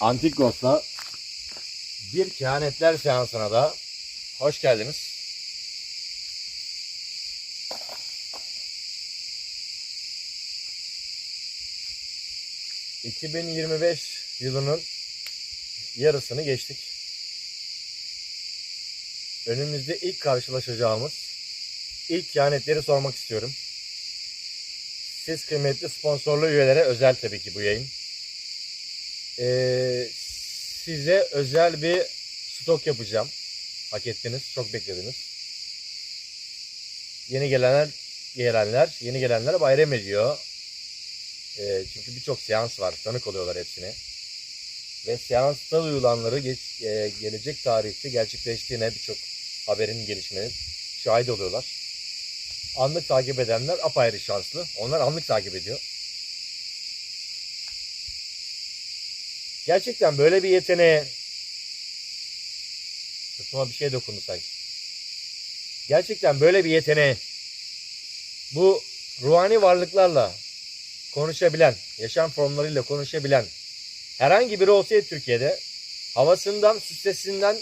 Antik Ghost'la bir kehanetler seansına da hoş geldiniz. ...2025 yılının yarısını geçtik. Önümüzde ilk karşılaşacağımız ilk kehanetleri sormak istiyorum. Siz kıymetli sponsorlu üyelere özel tabii ki bu yayın. Ee, size özel bir stok yapacağım. Hak ettiniz, çok beklediniz. Yeni gelenler, gelenler, yeni gelenler bayram ediyor. Ee, çünkü birçok seans var, tanık oluyorlar hepsine. Ve seansta duyulanları geç, e, gelecek tarihte gerçekleştiğine birçok haberin gelişmenin şahit oluyorlar. Anlık takip edenler apayrı şanslı. Onlar anlık takip ediyor. Gerçekten böyle bir yeteneğe sırtıma bir şey dokundu sanki. Gerçekten böyle bir yeteneğe bu ruhani varlıklarla konuşabilen, yaşam formlarıyla konuşabilen herhangi biri olsaydı Türkiye'de havasından, süsesinden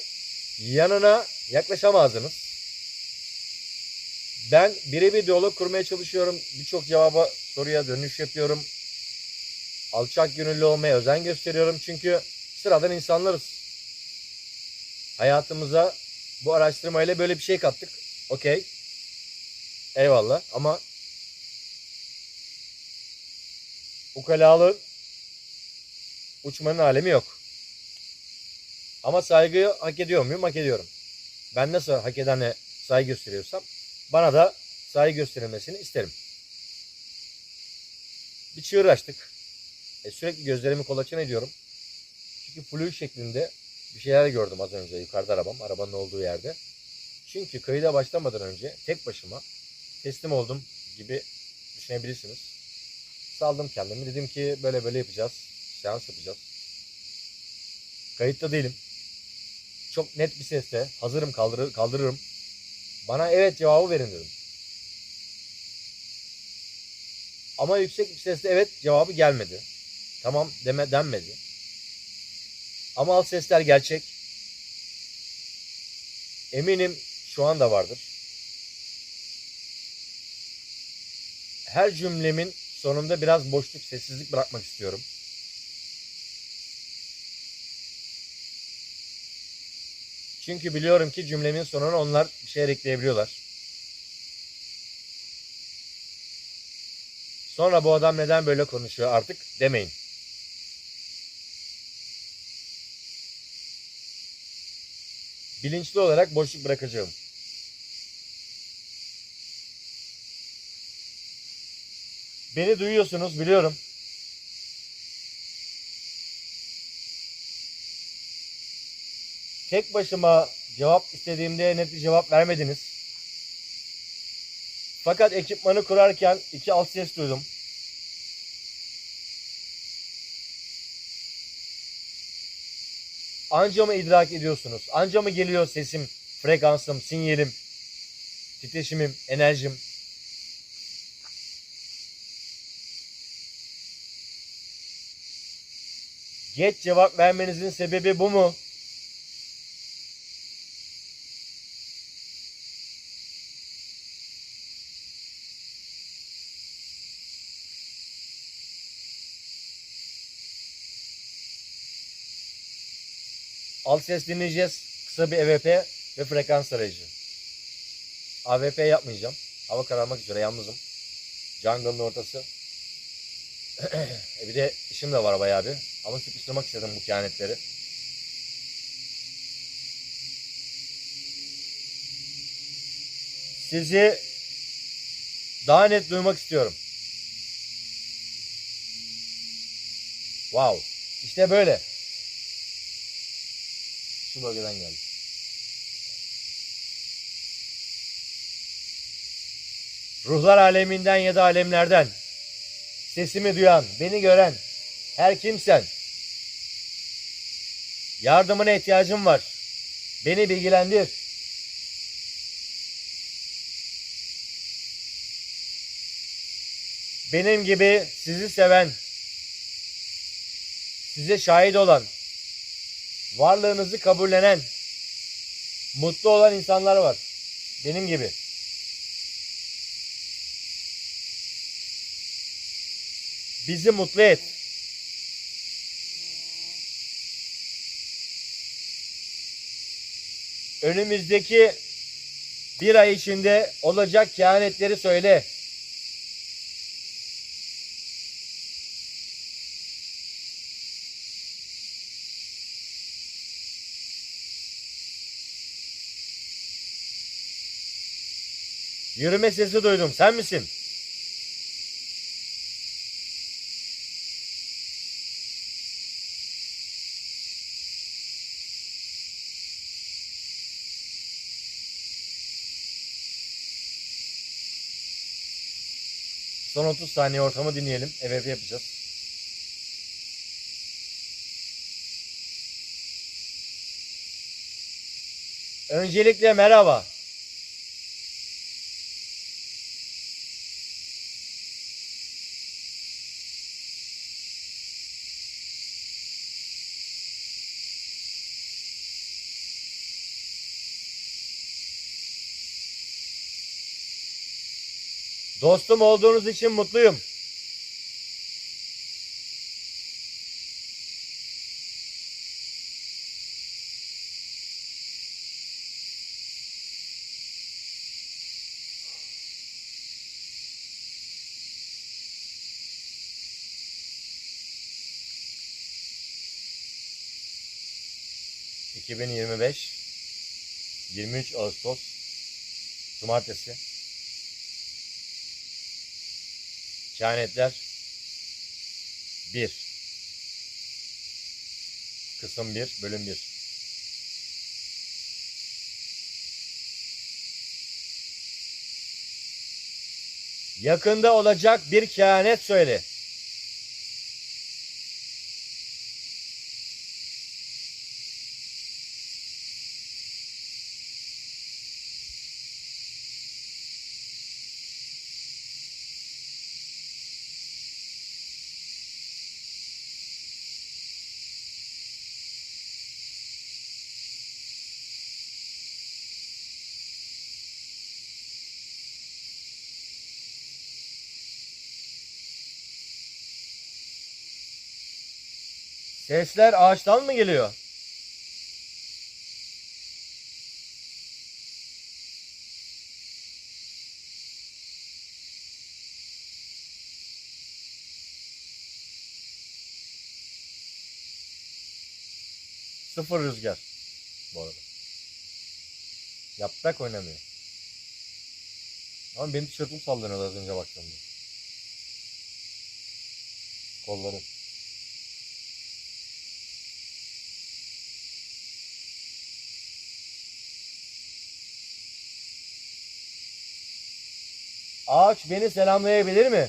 yanına yaklaşamazdınız. Ben birebir diyalog kurmaya çalışıyorum. Birçok cevaba soruya dönüş yapıyorum. Alçak gönüllü olmaya özen gösteriyorum. Çünkü sıradan insanlarız. Hayatımıza bu araştırmayla böyle bir şey kattık. Okey. Eyvallah. Ama ukalalığın uçmanın alemi yok. Ama saygıyı hak ediyor muyum? Hak ediyorum. Ben nasıl hak edene saygı gösteriyorsam bana da saygı gösterilmesini isterim. Bir çığır açtık. E, sürekli gözlerimi kolaçan ediyorum. Çünkü flu şeklinde bir şeyler gördüm az önce yukarıda arabam. Arabanın olduğu yerde. Çünkü kayıda başlamadan önce tek başıma teslim oldum gibi düşünebilirsiniz. Saldım kendimi. Dedim ki böyle böyle yapacağız. Seans yapacağız. Kayıtta değilim. Çok net bir sesle hazırım kaldırır, kaldırırım. Bana evet cevabı verin dedim. Ama yüksek bir sesle evet cevabı gelmedi. Tamam deme denmedi. Ama alt sesler gerçek. Eminim şu anda vardır. Her cümlemin sonunda biraz boşluk, sessizlik bırakmak istiyorum. Çünkü biliyorum ki cümlemin sonuna onlar bir şeyler ekleyebiliyorlar. Sonra bu adam neden böyle konuşuyor artık demeyin. Bilinçli olarak boşluk bırakacağım. Beni duyuyorsunuz biliyorum. Tek başıma cevap istediğimde net bir cevap vermediniz. Fakat ekipmanı kurarken iki alt ses duydum. Anca mı idrak ediyorsunuz? Anca mı geliyor sesim, frekansım, sinyalim, titreşimim, enerjim? Geç cevap vermenizin sebebi bu mu? Alt ses dinleyeceğiz. Kısa bir EVP ve frekans arayıcı. AVP yapmayacağım. Hava kararmak üzere yalnızım. Jungle'ın ortası. e bir de işim de var bayağı bir. Ama sıkıştırmak istedim bu kehanetleri. Sizi daha net duymak istiyorum. Wow. İşte böyle. Şu bölgeden geldi. Ruhlar aleminden ya da alemlerden sesimi duyan, beni gören her kimsen yardımına ihtiyacım var. Beni bilgilendir. Benim gibi sizi seven, size şahit olan, varlığınızı kabullenen, mutlu olan insanlar var. Benim gibi. Bizi mutlu et. Önümüzdeki bir ay içinde olacak kehanetleri söyle. Yürüme sesi duydum. Sen misin? Son 30 saniye ortamı dinleyelim. EVP yapacağız. Öncelikle merhaba. Dostum olduğunuz için mutluyum. ...2025... ...23 Ağustos... ...Cumartesi... Kehanetler 1 Kısım 1 Bölüm 1 Yakında olacak bir kehanet söyle. Sesler ağaçtan mı geliyor? Sıfır rüzgar bu arada. Yaprak oynamıyor. Ama benim tişörtüm sallanıyordu az önce baktığımda. Kolları. Ağaç beni selamlayabilir mi?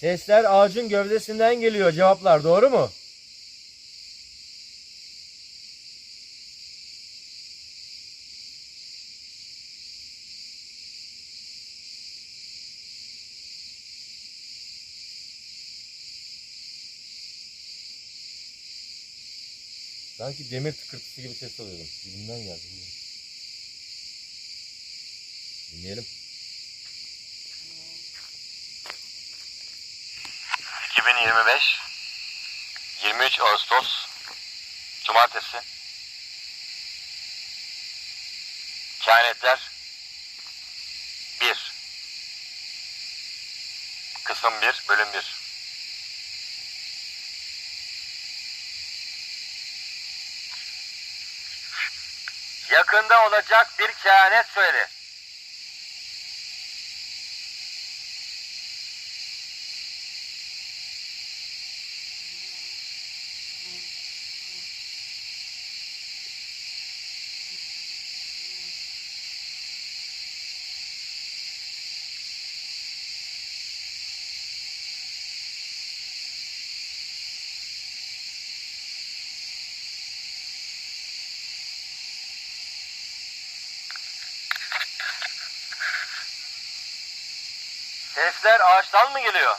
Sesler ağacın gövdesinden geliyor. Cevaplar doğru mu? Sanki demir tıkırtısı gibi ses alıyordum. Dibimden geldi. Dinleyelim. 2025 23 Ağustos Cumartesi Kehanetler 1 Kısım 1 Bölüm 1 Yakında olacak bir kehanet söyle. Sesler ağaçtan mı geliyor?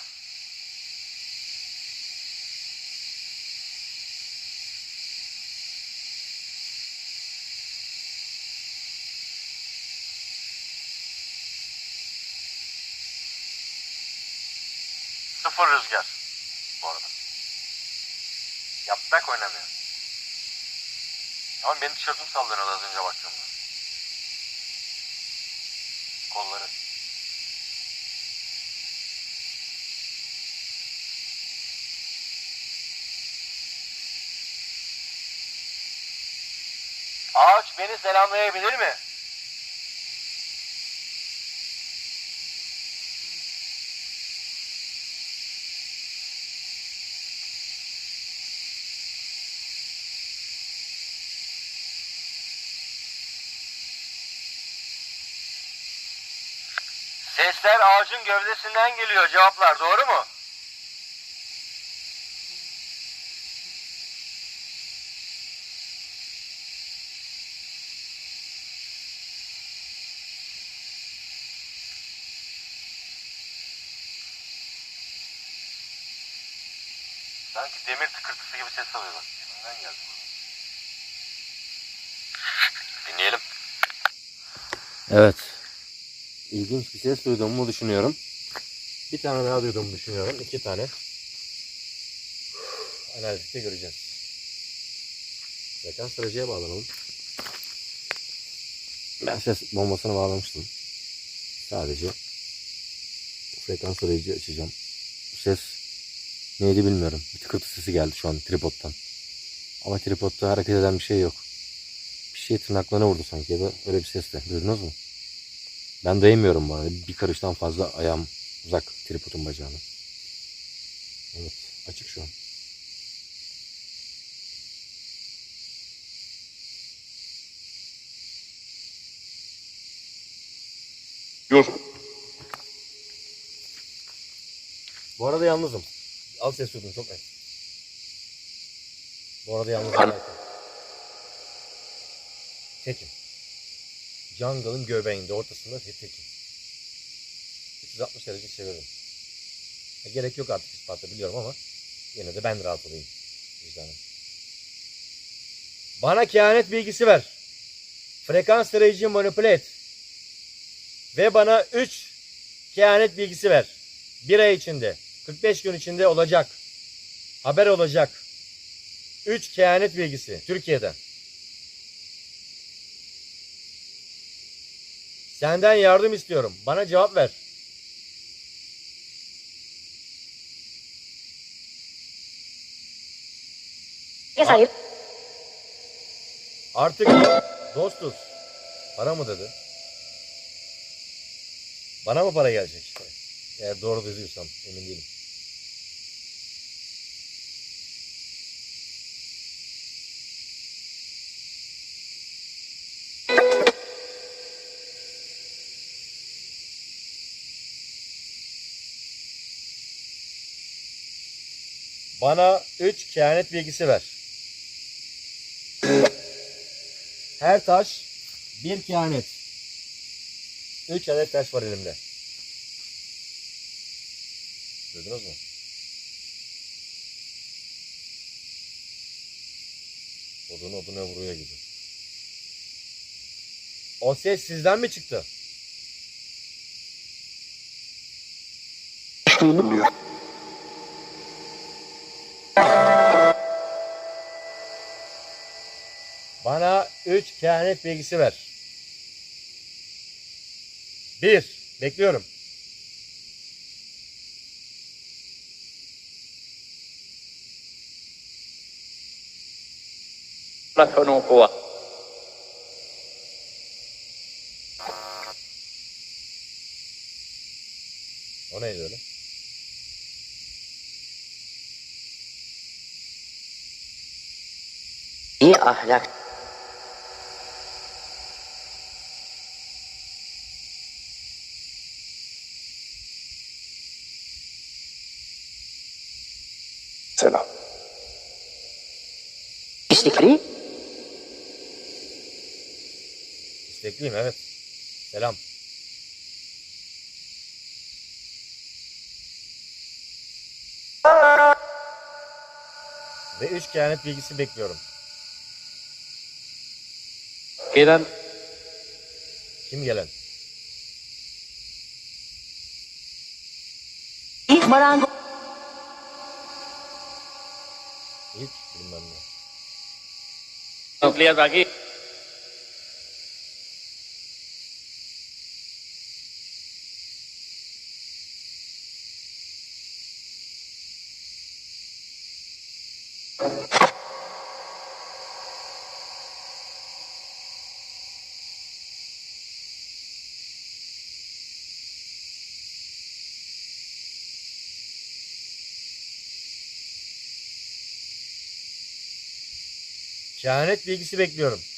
Sıfır rüzgar bu arada. Yaprak oynamıyor. Ama benim tişörtüm sallanıyordu az önce baktığımda. Kolları. Ağaç beni selamlayabilir mi? Sesler ağacın gövdesinden geliyor cevaplar doğru mu? Sanki demir tıkırtısı gibi ses alıyor bak. Kimden geldi? Dinleyelim. Evet. İlginç bir ses duyduğumu düşünüyorum. Bir tane daha duyduğumu düşünüyorum. İki tane. Analizde göreceğiz. Frekans sıracıya bağlanalım. Ben ses bombasını bağlamıştım. Sadece frekans sırayıcı açacağım. Ses neydi bilmiyorum. Bir tıkırtı sesi geldi şu an tripodtan. Ama tripodda hareket eden bir şey yok. Bir şey tırnaklarına vurdu sanki ya da öyle bir ses de. Duydunuz mu? Ben dayamıyorum bana. Bir karıştan fazla ayağım uzak tripodun bacağına. Evet. Açık şu an. Dur. Bu arada yalnızım. Al ses çok net. Bu arada yalnızım. An-. Tekim. Jungle'ın göbeğinde ortasında te- tekim. 360 derece çeviririm. E, gerek yok artık ispatla biliyorum ama yine de ben rahat olayım. Vicdanım. Bana kehanet bilgisi ver. Frekans tarayıcıyı manipüle et. Ve bana 3 kehanet bilgisi ver. Bir ay içinde. 45 gün içinde olacak. Haber olacak. 3 kehanet bilgisi Türkiye'den. Senden yardım istiyorum. Bana cevap ver. Yes, hayır. Artık dostuz. Para mı dedi? Bana mı para gelecek? Eğer doğru duyduysam emin değilim. Bana 3 kehanet bilgisi ver. Her taş bir kehanet. 3 adet taş var elimde. Duydunuz mu? Odun oduna vuruyor gibi. O ses sizden mi çıktı? Duydum 3 kehanet bilgisi ver. 1. Bekliyorum. Kova. O neydi öyle? İyi ahlak. selam. İstekli? İstekliyim evet. Selam. Ve üç kehanet bilgisi bekliyorum. Gelen. Kim gelen? Marango. Hiç bilmem ne. ampliar lagi. Kehanet bilgisi bekliyorum.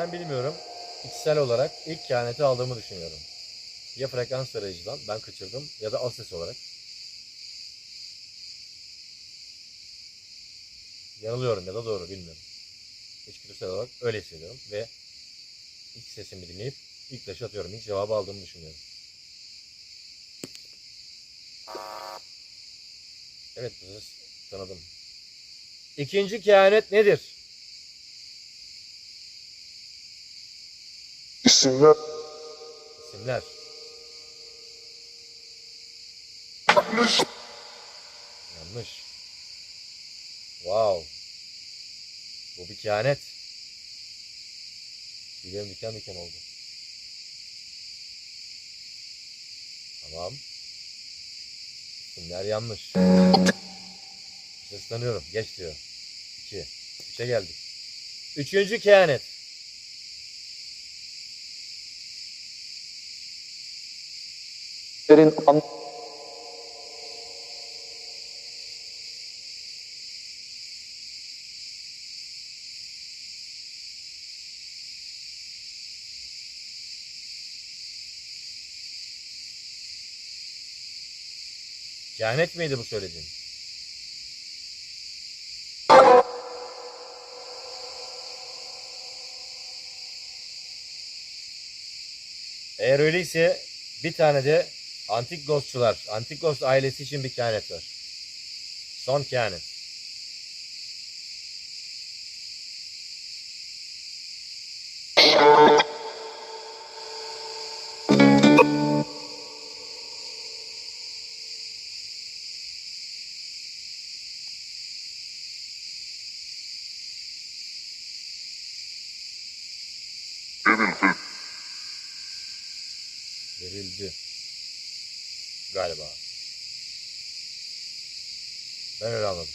Neden bilmiyorum. İçsel olarak ilk kehaneti aldığımı düşünüyorum. Ya frekans tarayıcıdan ben kaçırdım ya da ses olarak. Yanılıyorum ya da doğru bilmiyorum. İçgüdüsel olarak öyle hissediyorum ve ilk sesimi dinleyip ilk taşı atıyorum. İlk cevabı aldığımı düşünüyorum. Evet bu ses tanıdım. İkinci kehanet nedir? İsimler İsimler. Yanlış. Wow. Bu bir kehanet. Tüylerim diken diken oldu. Tamam. İsimler yanlış. Seslanıyorum. Geç diyor. İki. Üçe geldik. Üçüncü kehanet. Derin an Kehanet miydi bu söylediğin? Eğer öyleyse bir tane de Antik Ghostçular, Antik Ghost ailesi için bir kehanet var. Son kehanet. Verildi. Galiba. Ben öyle anladım.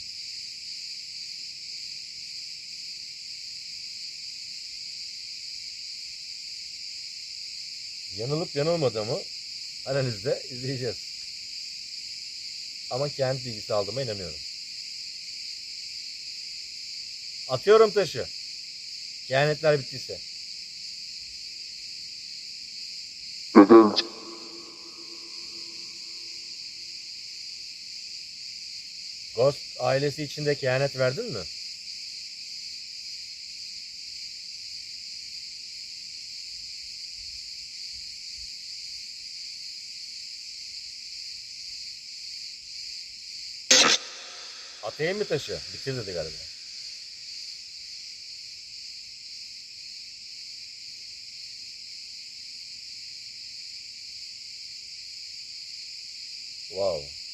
Yanılıp yanılmadığımı analizde izleyeceğiz. Ama kendi bilgisi aldığıma inanıyorum. Atıyorum taşı. Kehanetler bittiyse. Ghost ailesi içinde kehanet verdin mi? Atayım mı taşı? Bitir dedi galiba. Wow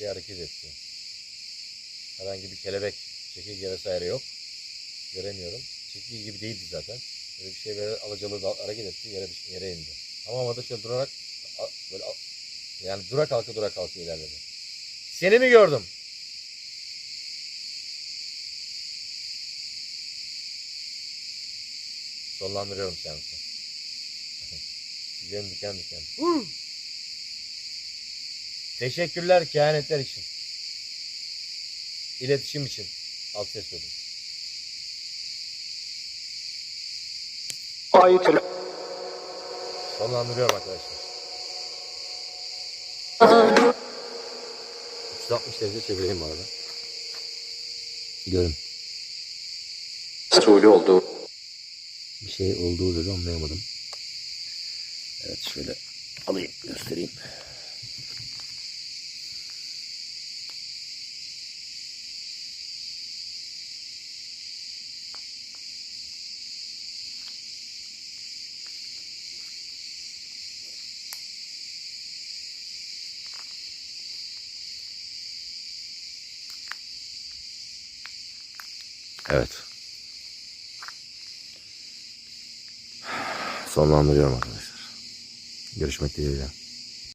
şey hareket etti. Herhangi bir kelebek, çekirge vesaire yok. Göremiyorum. Çekirge gibi değildi zaten. Böyle bir şey böyle alacalı da hareket etti. Yere, şey, yere indi. Ama havada şöyle durarak böyle yani dura kalka dura kalka ilerledi. Seni mi gördüm? Sollandırıyorum seansı. Güzelim diken diken. Teşekkürler kehanetler için. İletişim için. Alt ses bölüm. Ayetül Sonlandırıyorum arkadaşlar. 360 derece çevireyim bu arada. Görün. Resulü olduğu Bir şey olduğu dedi anlayamadım. Evet şöyle alayım göstereyim. Evet. Sonlandırıyorum arkadaşlar. Görüşmek dileğiyle.